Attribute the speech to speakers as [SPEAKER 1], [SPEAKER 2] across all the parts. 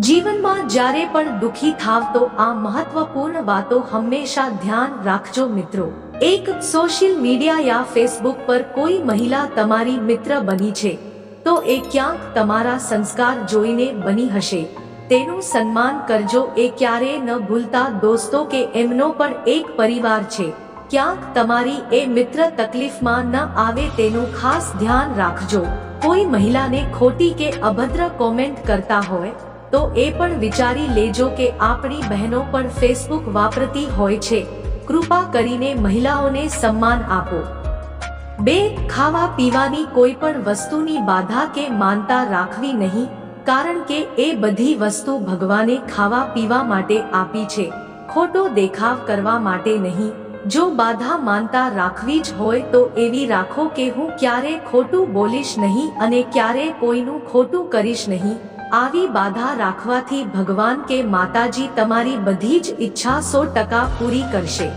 [SPEAKER 1] જીવનમાં જ્યારે પણ દુખી થાવ તો આ મહત્વપૂર્ણ વાતો હંમેશા ધ્યાન રાખજો મિત્રો. એક સોશિયલ મીડિયા યા ફેસબુક પર કોઈ મહિલા તમારી મિત્ર બની છે, તો એ ક્યાંક તમારા સંસ્કાર જોઈને બની હશે. તેનું સન્માન કરજો, એ ક્યારેય ન ભૂલતા દોસ્તો કે એમનો પણ એક પરિવાર છે. ક્યાંક તમારી એ મિત્ર તકલીફમાં ન આવે તેનું ખાસ ધ્યાન રાખજો. કોઈ મહિલાને ખોટી કે અભદ્ર કોમેન્ટ કરતા હોય તો એ પણ વિચારી લેજો કે આપણી બહેનો પણ ફેસબુક વાપરતી હોય છે. કૃપા કરીને મહિલાઓને સન્માન આપો. બે, ખાવા પીવાની કોઈ પણ વસ્તુની બાધા કે માનતા રાખવી નહીં, કારણ કે એ બધી વસ્તુ ભગવાને ખાવા પીવા માટે આપી છે. ખોટો દેખાવ કરવા માટે નહીં. જો બાધા માનતા રાખવી જ હોય તો એવી રાખો કે હું ક્યારે ખોટું બોલીશ નહીં અને ક્યારે કોઈનું ખોટું કરીશ નહીં. આવી બાધા રાખવાથી ભગવાન કે માતાજી તમારી બધી જ ઈચ્છા સો ટકા પૂરી કરશે.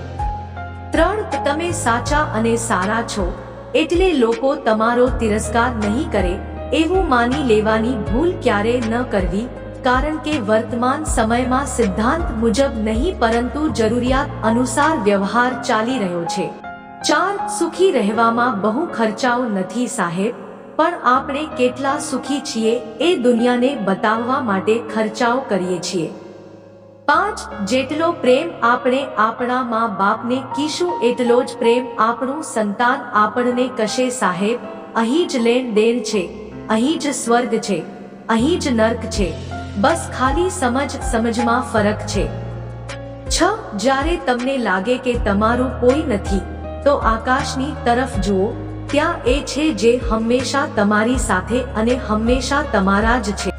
[SPEAKER 1] ત્રણ, તમે સાચા અને સારા છો, એટલે લોકો તમારો તિરસ્કાર નહીં કરે, એવું માની લેવાની ભૂલ ક્યારે ન કરવી, કારણ કે વર્તમાન સમયમાં સિદ્ધાંત મુજબ નહીં પરંતુ જરૂરિયાત અનુસાર વ્યવહાર ચાલી રહ્યો છે. ચાર, સુખી રહેવામાં બહુ ખર્ચાઓ નથી સાહેબ. પણ આપણે કેટલા સુખી છીએ એ દુનિયાને બતાવવા માટે ખર્ચાઓ કરીએ છીએ. પાંચ, જેટલો પ્રેમ આપણે આપણા મા બાપને કીશું એટલો જ પ્રેમ આપણું સંતાન આપણને કશે સાહેબ, અહીં જ લેણ દેણ છે, અહીં જ સ્વર્ગ છે, અહીં જ નર્ક છે, બસ ખાલી સમજ, સમજમાં ફરક છે. છ, જ્યારે તમને લાગે કે તમારું કોઈ નથી, તો આકાશની તરફ જુઓ ત્યાં એ છે જે હંમેશા તમારી સાથે અને હંમેશા તમારા જ છે.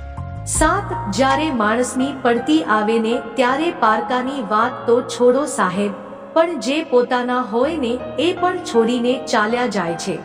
[SPEAKER 1] સાત, જ્યારે માણસની પડતી આવે ને ત્યારે પારકાની વાત તો છોડો સાહેબ, પણ જે પોતાના હોય ને એ પણ છોડીને ચાલ્યા જાય છે.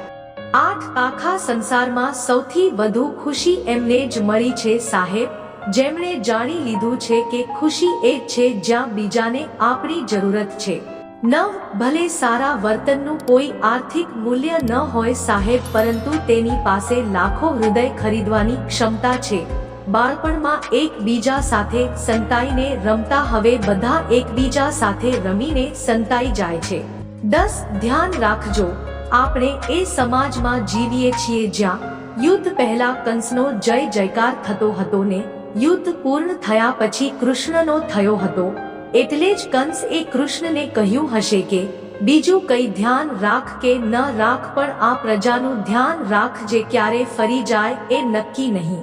[SPEAKER 1] આઠ, આખા સંસારમાં સૌથી વધુ ખુશી એમને જ મળી છે સાહેબ, જેમણે જાણી લીધું છે કે ખુશી એ છે જ્યાં બીજાને આપણી જરૂરત છે. નવ ભલે સારા વર્તનનું કોઈ આર્થિક મૂલ્ય ન હોય સાહેબ, પરંતુ તેની પાસે લાખો હૃદય ખરીદવાની ક્ષમતા છે. બાળપણમાં એકબીજા સાથે સંતાઈને રમતા હવે બધા એકબીજા સાથે રમીને સંતાઈ જાય છે. દસ, ધ્યાન રાખજો. આપણે એ સમાજમાં જીવીએ છીએ જ્યાં યુદ્ધ પહેલા કંસનો જય જયકાર થતો હતો ને યુદ્ધ પૂર્ણ થયા પછી કૃષ્ણનો થયો હતો. એટલે જ કંસ એ કૃષ્ણને કહ્યું હશે કે, બીજું કઈ ધ્યાન રાખ કે ન રાખ, પણ આ પ્રજાનું ધ્યાન રાખ જે ક્યારે ફરી જાય એ નક્કી નહીં.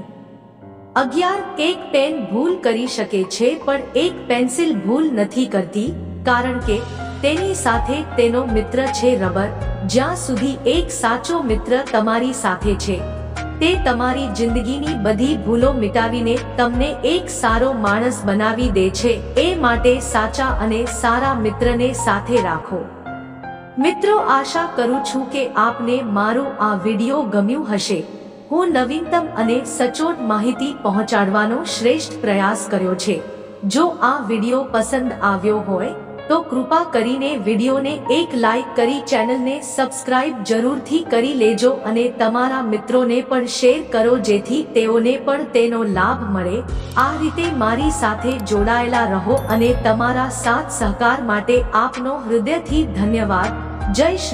[SPEAKER 1] અગિયાર, એક પેન ભૂલ કરી શકે છે, પણ એક પેન્સિલ ભૂલ નથી કરતી, કારણ કે તેની સાથે તેનો મિત્ર છે રબર, જ્યાં સુધી એક સાચો મિત્ર તમારી સાથે છે. તે તમારી જિંદગીની બધી ભૂલો મિટાવીને તમને એક સારો માણસ બનાવી દે છે. એ માટે સાચા અને સારા મિત્રને સાથે રાખો. મિત્રો, આશા કરું છું કે આપને મારો આ વિડિયો ગમ્યું હશે. હું નવીનતમ અને સચોટ માહિતી પહોંચાડવાનો શ્રેષ્ઠ પ્રયાસ કર્યો છે. જો આ વિડિયો પસંદ આવ્યો હોય તો કૃપા કરીને વિડીયોને એક લાઈક કરી ચેનલને સબસ્ક્રાઇબ જરૂરથી કરી લેજો અને તમારા મિત્રોને પણ શેર કરો જેથી તેઓને પણ તેનો લાભ મળે. આ રીતે મારી સાથે જોડાયેલા રહો અને તમારા સાથ સહકાર માટે આપનો હૃદયથી ધન્યવાદ. જય શ્રી